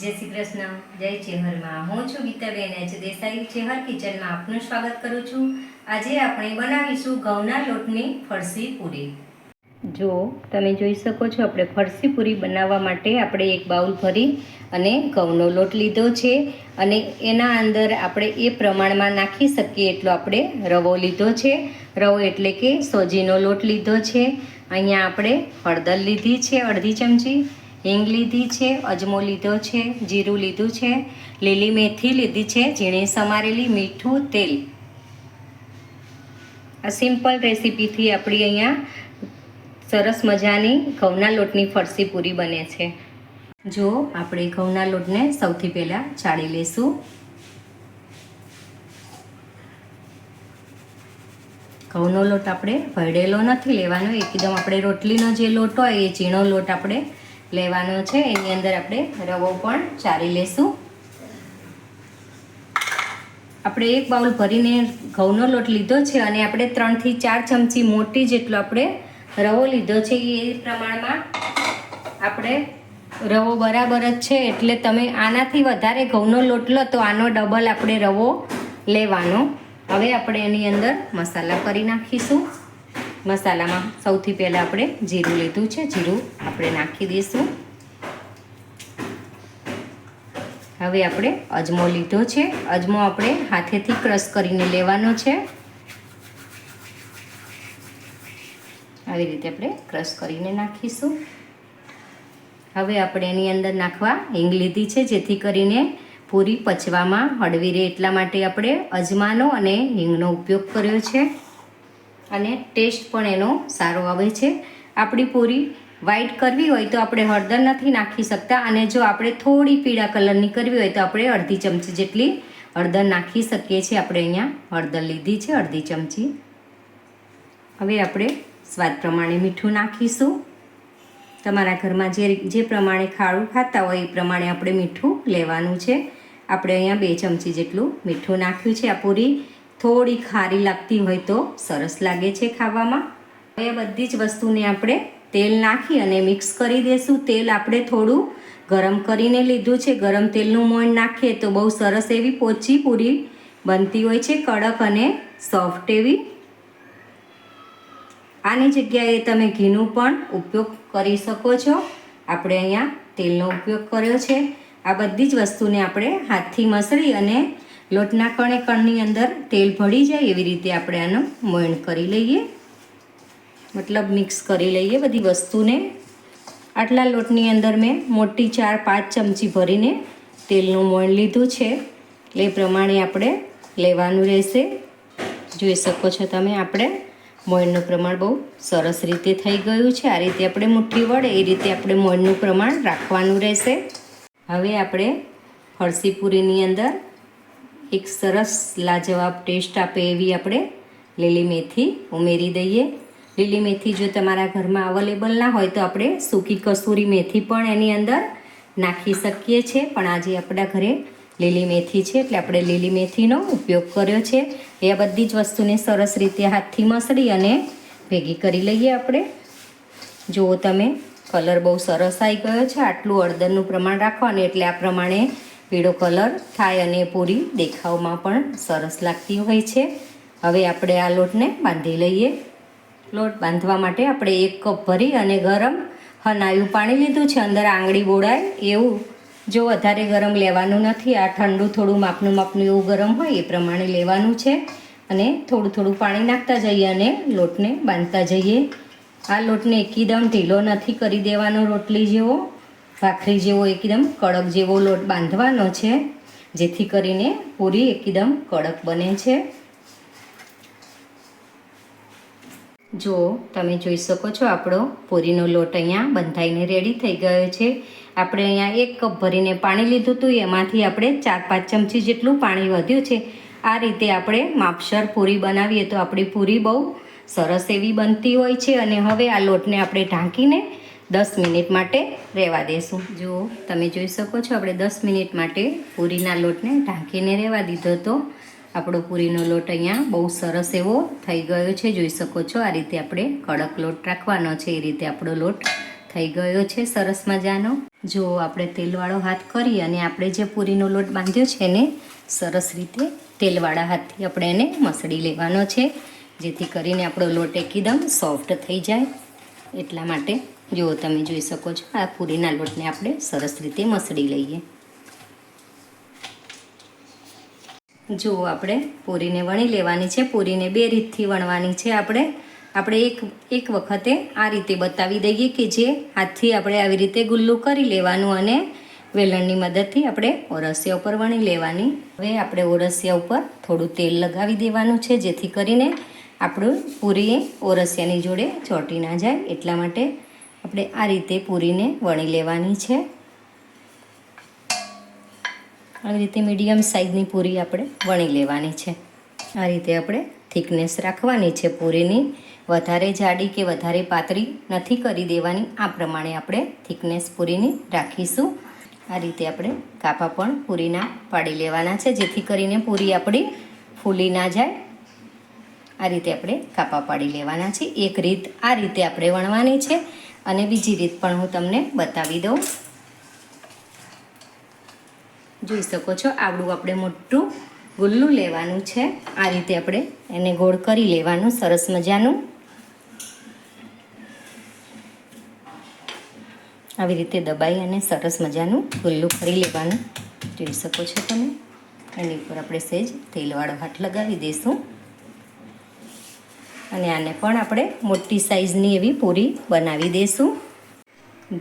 જય શ્રી કૃષ્ણ, જય ચેહરમાં હું છું ગીતાબેન એચ. દેસાઈ ચેહર કિચનમાં આપનું સ્વાગત કરું છું. આજે આપણે બનાવીશું ઘઉંના લોટની ફરસી પૂરી. જો તમે જોઈ શકો છો, આપણે ફરસી પૂરી બનાવવા માટે આપણે એક બાઉલ ભરી અને ઘઉંનો લોટ લીધો છે અને એના અંદર આપણે એ પ્રમાણમાં નાખી શકીએ એટલો આપણે રવો લીધો છે. રવો એટલે કે સોજીનો લોટ લીધો છે. અહીંયા આપણે હળદર લીધી છે અડધી ચમચી. હિંગ લીધી છે, અજમો લીધો છે, જીરું લીધું છે, લીલી મેથી લીધી છે, ઝીણી સમારેલી મીઠું તેલ. આ સિમ્પલ રેસીપીથી આપણી અહીંયા સરસ મજાની ઘઉંના લોટની ફરસી પૂરી બને છે. જો આપણે ઘઉંના લોટને સૌથી પહેલાં ચાળી લેશું ઘઉંનો લોટ આપણે ભરડેલો નથી લેવાનો, એકદમ આપણે રોટલીનો જે લોટ હોય એ ઝીણો લોટ આપણે લેવાનો છે. એની અંદર આપણે રવો પણ ચારી લેશું. આપણે એક બાઉલ ભરીને ઘઉંનો લોટ લીધો છે અને આપણે ત્રણથી ચાર ચમચી મોટી જેટલો આપણે રવો લીધો છે. એ પ્રમાણમાં આપણે રવો બરાબર જ છે. એટલે તમે આનાથી વધારે ઘઉંનો લોટ લો તો આનો ડબલ આપણે રવો લેવાનો. હવે આપણે એની અંદર મસાલા કરી નાખીશું. મસાલામાં સૌથી પહેલાં આપણે જીરું લીધું છે. જીરું આપણે નાખી દઈશું. હવે આપણે અજમો લીધો છે. અજમો આપણે હાથેથી ક્રશ કરીને લેવાનો છે. આવી રીતે આપણે ક્રશ કરીને નાખીશું. હવે આપણે એની અંદર નાખવા હિંગ લીધી છે, જેથી કરીને પૂરી પચવામાં હળવી રહે. એટલા માટે આપણે અજમાનો અને હિંગનો ઉપયોગ કર્યો છે. અને ટેસ્ટ પણ એનો સારો આવે છે. આપણી પૂરી વ્હાઈટ કરવી હોય તો આપણે હળદર નથી નાખી શકતા અને જો આપણે થોડી પીળા કલરની કરવી હોય તો આપણે અડધી ચમચી જેટલી હળદર નાખી શકીએ છીએ. આપણે અહીંયા હળદર લીધી છે, અડધી ચમચી. હવે આપણે સ્વાદ પ્રમાણે મીઠું નાખીશું. તમારા ઘરમાં જે જે પ્રમાણે ખાડું ખાતા હોય એ પ્રમાણે આપણે મીઠું લેવાનું છે. આપણે અહીંયા બે ચમચી જેટલું મીઠું નાખ્યું છે આ પૂરી. થોડી ખારી લાગતી હોય તો સરસ લાગે છે ખાવામાં. હવે બધી જ વસ્તુને આપણે તેલ નાખી અને મિક્સ કરી દઈશું તેલ આપણે થોડું ગરમ કરીને લીધું છે. ગરમ તેલનું મોણ નાખીએ તો બહુ સરસ એવી પોચી પૂરી બનતી હોય છે, કડક અને સોફ્ટ એવી. આની જગ્યાએ તમે ઘીનું પણ ઉપયોગ કરી શકો છો. આપણે અહીંયા તેલનો ઉપયોગ કર્યો છે. આ બધી જ વસ્તુને આપણે હાથથી મસળી અને લોટના કણે કણની અંદર તેલ ભળી જાય એવી રીતે આપણે આનો મોયણ કરી લઈએ. મતલબ મિક્સ કરી લઈએ બધી વસ્તુને. આટલા લોટની અંદર મેં મોટી ચાર પાંચ ચમચી ભરીને તેલનું મોણ લીધું છે. એટલે એ પ્રમાણે આપણે લેવાનું રહેશે. જોઈ શકો છો તમે, આપણે મોયણનું પ્રમાણ બહુ સરસ રીતે થઈ ગયું છે. આ રીતે આપણે મુઠ્ઠી વળે એ રીતે આપણે મોયણનું પ્રમાણ રાખવાનું રહેશે. હવે આપણે ફરસી અંદર એક સરસ લાજવાબ ટેસ્ટ આપે એવી આપણે લીલી મેથી ઉમેરી દઈએ. લીલી મેથી જો તમારા ઘરમાં અવેલેબલ ના હોય તો આપણે સૂકી કસૂરી મેથી પણ એની અંદર નાખી શકીએ છીએ પણ આજે આપણા ઘરે લીલી મેથી છે એટલે આપણે લીલી મેથીનો ઉપયોગ કર્યો છે. એ આ બધી જ વસ્તુને સરસ રીતે હાથથી મસળી અને ભેગી કરી લઈએ આપણે. જુઓ તમે, કલર બહુ સરસ આવી ગયો છે. આટલું હળદરનું પ્રમાણ રાખવાનું, એટલે આ પ્રમાણે પીળો કલર થાય અને પૂરી દેખાવમાં પણ સરસ લાગતી હોય છે. હવે આપણે આ લોટને બાંધી લઈએ. લોટ બાંધવા માટે આપણે એક કપ ભરી અને ગરમ હનાયું પાણી લીધું છે. અંદર આંગળી બોળાય એવું. જો વધારે ગરમ લેવાનું નથી, આ ઠંડુ થોડું માપનું માપનું એવું ગરમ હોય એ પ્રમાણે લેવાનું છે. અને થોડું થોડું પાણી નાખતા જઈએ અને લોટને બાંધતા જઈએ. આ લોટને એકદમ ઢીલો નથી કરી દેવાનો રોટલી જેવો. ભાખરી જેવો એકદમ કડક જેવો લોટ બાંધવાનો છે, જેથી કરીને પૂરી એકદમ કડક બને છે. જો તમે જોઈ શકો છો, આપણો પૂરીનો લોટ અહીંયા બંધાઈને રેડી થઈ ગયો છે. આપણે અહીંયા એક કપ ભરીને પાણી લીધું હતું, એમાંથી આપણે ચાર પાંચ ચમચી જેટલું પાણી વધ્યું છે. આ રીતે આપણે માપસર પૂરી બનાવીએ તો આપણી પૂરી બહુ સરસ એવી બનતી હોય છે અને હવે આ લોટને આપણે ઢાંકીને દસ મિનિટ માટે રહેવા દેશું. જો તમે જોઈ શકો છો, આપણે દસ મિનિટ માટે પૂરીના લોટને ઢાંકીને રહેવા દીધો હતો. આપણો પૂરીનો લોટ અહીંયા બહુ સરસ એવો થઈ ગયો છે. જોઈ શકો છો, આ રીતે આપણે કડક લોટ રાખવાનો છે. એ રીતે આપણો લોટ થઈ ગયો છે સરસ મજાનો. જો આપણે તેલવાળો હાથ કરી અને આપણે જે પૂરીનો લોટ બાંધ્યો છે એને સરસ રીતે તેલવાળા હાથથી આપણે એને મસળી લેવાનો છે, જેથી કરીને આપણો લોટ એકદમ સોફ્ટ થઈ જાય. એટલા માટે જો તમે જોઈ શકો છો, આ પૂરીના લોટને આપણે સરસ રીતે મસળી લઈએ. જુઓ આપણે પૂરીને વણી લેવાની છે, પૂરીને બે રીતથી વણવાની છે, આપણે આપણે એક એક વખતે આ રીતે બતાવી દઈએ કે જે હાથથી આપણે આવી રીતે ગુલ્લું કરી લેવાનું અને વેલણની મદદથી આપણે ઓરસિયા ઉપર વણી લેવાની. હવે આપણે ઓરસિયા ઉપર થોડું તેલ લગાવી દેવાનું છે, જેથી કરીને આપણું પૂરી ઓરસિયાની જોડે ચોંટી ના જાય. એટલા માટે આપણે આ રીતે પૂરીને વણી લેવાની છે. આવી રીતે મીડિયમ સાઇઝની પૂરી આપણે વણી લેવાની છે. આ રીતે આપણે થિકનેસ રાખવાની છે પૂરીની. વધારે જાડી કે વધારે પાતળી નથી કરી દેવાની. આ પ્રમાણે આપણે થિકનેસ પૂરીની રાખીશું. આ રીતે આપણે કાપા પણ પૂરીના પાડી લેવાના છે, જેથી કરીને પૂરી આપણી ફૂલી ના જાય. આ રીતે આપણે કાપા પાડી લેવાના છે એક રીત આ રીતે આપણે વણવાની છે. અને બીજી રીત પણ હું તમને બતાવી દઉં. જોઈ શકો છો આવડું આપણે મોટું ગુલ્લું લેવાનું છે. આ રીતે આપણે એને ગોળ કરી લેવાનું, સરસ મજાનું. આવી રીતે દબાઈ અને સરસ મજાનું ગુલ્લું કરી લેવાનું. જોઈ શકો છો તમે. એની ઉપર આપણે સહેજ તેલવાળો હાથ લગાવી દઈશું અને આને પણ આપણે મોટી સાઈઝની એવી પૂરી બનાવી દઈશું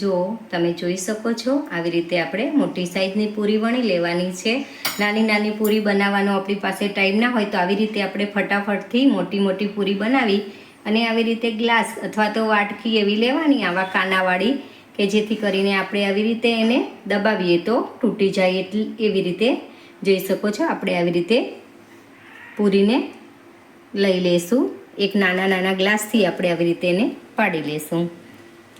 જો તમે જોઈ શકો છો, આવી રીતે આપણે મોટી સાઈઝની પૂરી વણી લેવાની છે. નાની નાની પૂરી બનાવવાનો આપણી પાસે ટાઈમ ના હોય તો આવી રીતે આપણે ફટાફટથી મોટી મોટી પૂરી બનાવી અને આવી રીતે ગ્લાસ અથવા તો વાટકી એવી લેવાની આવા કાનાવાળી કે જેથી કરીને આપણે આવી રીતે એને દબાવીએ તો તૂટી જાય એટલી એવી રીતે. જોઈ શકો છો, આપણે આવી રીતે પૂરીને લઈ લેશું. એક નાના નાના ગ્લાસથી આપણે આવી રીતે એને પાડી લેશું.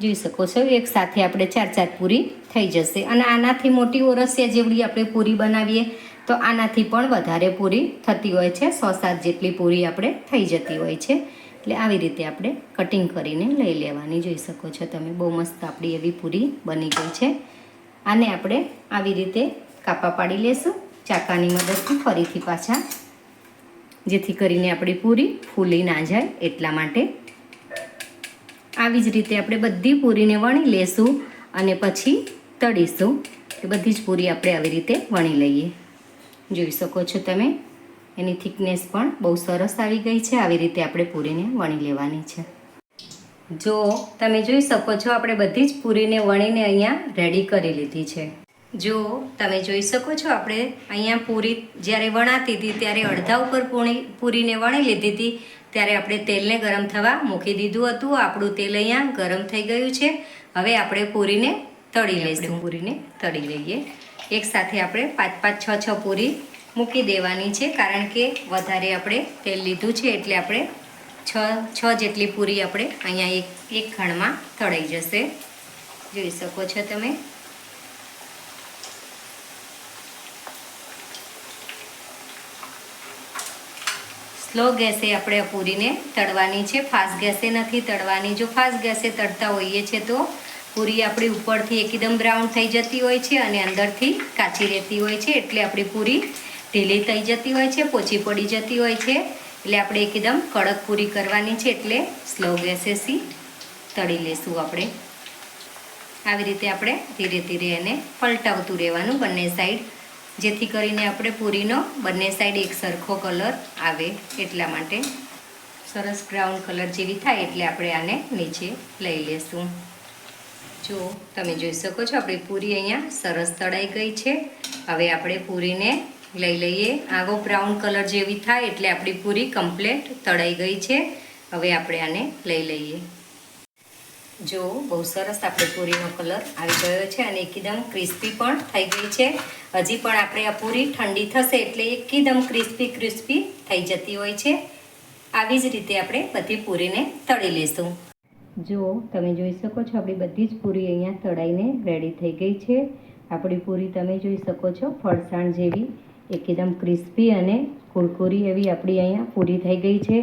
જોઈ શકો છો, એક સાથે આપણે ચાર ચાર પૂરી થઈ જશે. અને આનાથી મોટી ઓરસિયા જેવડી આપણે પૂરી બનાવીએ, તો આનાથી પણ વધારે પૂરી થતી હોય છે. સો સાત જેટલી પૂરી આપણે થઈ જતી હોય છે. એટલે આવી રીતે આપણે કટિંગ કરીને લઈ લેવાની. જોઈ શકો છો તમે, બહુ મસ્ત આપણી એવી પૂરી બની ગઈ છે. આને આપણે આવી રીતે કાપા પાડી લેશું. ચાકાની મદદથી ફરીથી પાછા જેથી કરીને આપણી પૂરી ફૂલી ના જાય એટલા માટે. આવી જ રીતે આપણે બધી પૂરીને વણી લેશું અને પછી તળીશું. એ બધી જ પૂરી આપણે આવી રીતે વણી લઈએ. જોઈ શકો છો તમે, એની થિકનેસ પણ બહુ સરસ આવી ગઈ છે. આવી રીતે આપણે પૂરીને વણી લેવાની છે. જો તમે જોઈ શકો છો, આપણે બધી જ પૂરીને વણીને અહીંયા રેડી કરી લીધી છે. જો તમે જોઈ શકો છો આપણે અહીંયા પૂરી જ્યારે વણાતી હતી ત્યારે અડધા ઉપર પૂરી પૂરીને વણી લીધી હતી ત્યારે આપણે તેલને ગરમ થવા મૂકી દીધું હતું. આપણું તેલ અહીંયા ગરમ થઈ ગયું છે. હવે આપણે પૂરીને તળી લઈશું. પૂરીને તળી લઈએ. એક સાથે આપણે પાંચ પાંચ છ છ પૂરી મૂકી દેવાની છે કારણ કે વધારે આપણે તેલ લીધું છે એટલે આપણે છ છ જેટલી પૂરી આપણે અહીંયા એક એક ખણમાં તળાઈ જશે. જોઈ શકો છો તમે. સ્લો ગેસે આપણે પૂરીને તળવાની છે. ફાસ્ટ ગેસે નથી તળવાની. જો ફાસ્ટ ગેસે તળતા હોઈએ છે તો પૂરી આપણી ઉપરથી એકદમ બ્રાઉન થઈ જતી હોય છે અને અંદરથી કાચી રહેતી હોય છે. એટલે આપણી પૂરી ઢીલી થઈ જતી હોય છે, પોચી પડી જતી હોય છે. એટલે આપણે એકદમ કડક પૂરી કરવાની છે. એટલે સ્લો ગેસેથી તળી લેશું આપણે. આવી રીતે આપણે ધીરે ધીરે એને પલટાવતું રહેવાનું બંને સાઈડ જેથી કરીને આપણે પૂરીનો બંને સાઈડ એક સરખો કલર આવે એટલા માટે. સરસ બ્રાઉન કલર જેવી થાય એટલે આપણે આને નીચે લઈ લેશું. જો તમે જોઈ શકો છો, આપણી પૂરી અહીંયા સરસ તળાઈ ગઈ છે. હવે આપણે પૂરીને લઈ લઈએ. આવો બ્રાઉન કલર જેવી થાય એટલે આપણી પૂરી કમ્પ્લેટ તળાઈ ગઈ છે. હવે આપણે આને લઈ લઈએ. જો, બહુ સરસ આપણે પૂરીનો કલર આવી ગયો છે અને એકદમ ક્રિસ્પી પણ થઈ ગઈ છે. હજી પણ આપણે આ પૂરી ઠંડી થશે એટલે એકદમ ક્રિસ્પી ક્રિસ્પી થઈ જતી હોય છે. આવી જ રીતે આપણે બધી પૂરીને તળી લઈશું જો, તમે જોઈ શકો છો આપણી બધી જ પૂરી અહીંયા તળાઈને રેડી થઈ ગઈ છે. આપણી પૂરી તમે જોઈ શકો છો, ફરસાણ જેવી, એકદમ ક્રિસ્પી અને કુરકુરી એવી આપણી અહીંયા પૂરી થઈ ગઈ છે.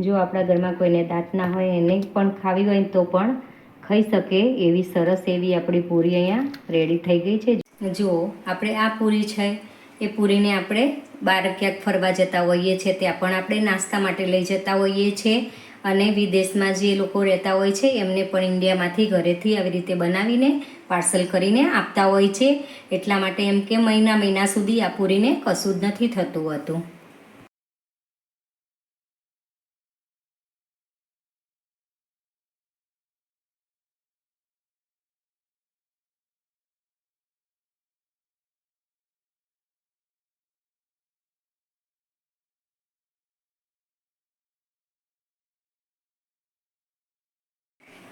જો આપણા ઘરમાં કોઈને દાંત ના હોય, એને પણ ખાવી હોય તો પણ ખાઈ શકે એવી સરસ એવી આપણી પૂરી અહીંયા રેડી થઈ ગઈ છે. જુઓ આપણે આ પૂરી છે, એ પૂરીને આપણે બહાર ક્યાંક ફરવા જતા હોઈએ છીએ, ત્યાં પણ આપણે નાસ્તા માટે લઈ જતા હોઈએ છીએ અને વિદેશમાં જે લોકો રહેતા હોય છે, એમને પણ ઇન્ડિયામાંથી ઘરેથી આવી રીતે બનાવીને પાર્સલ કરીને આપતા હોય છે. એટલા માટે એમ કે મહિના મહિના સુધી આ પૂરીને કશું જ નથી થતું હતું.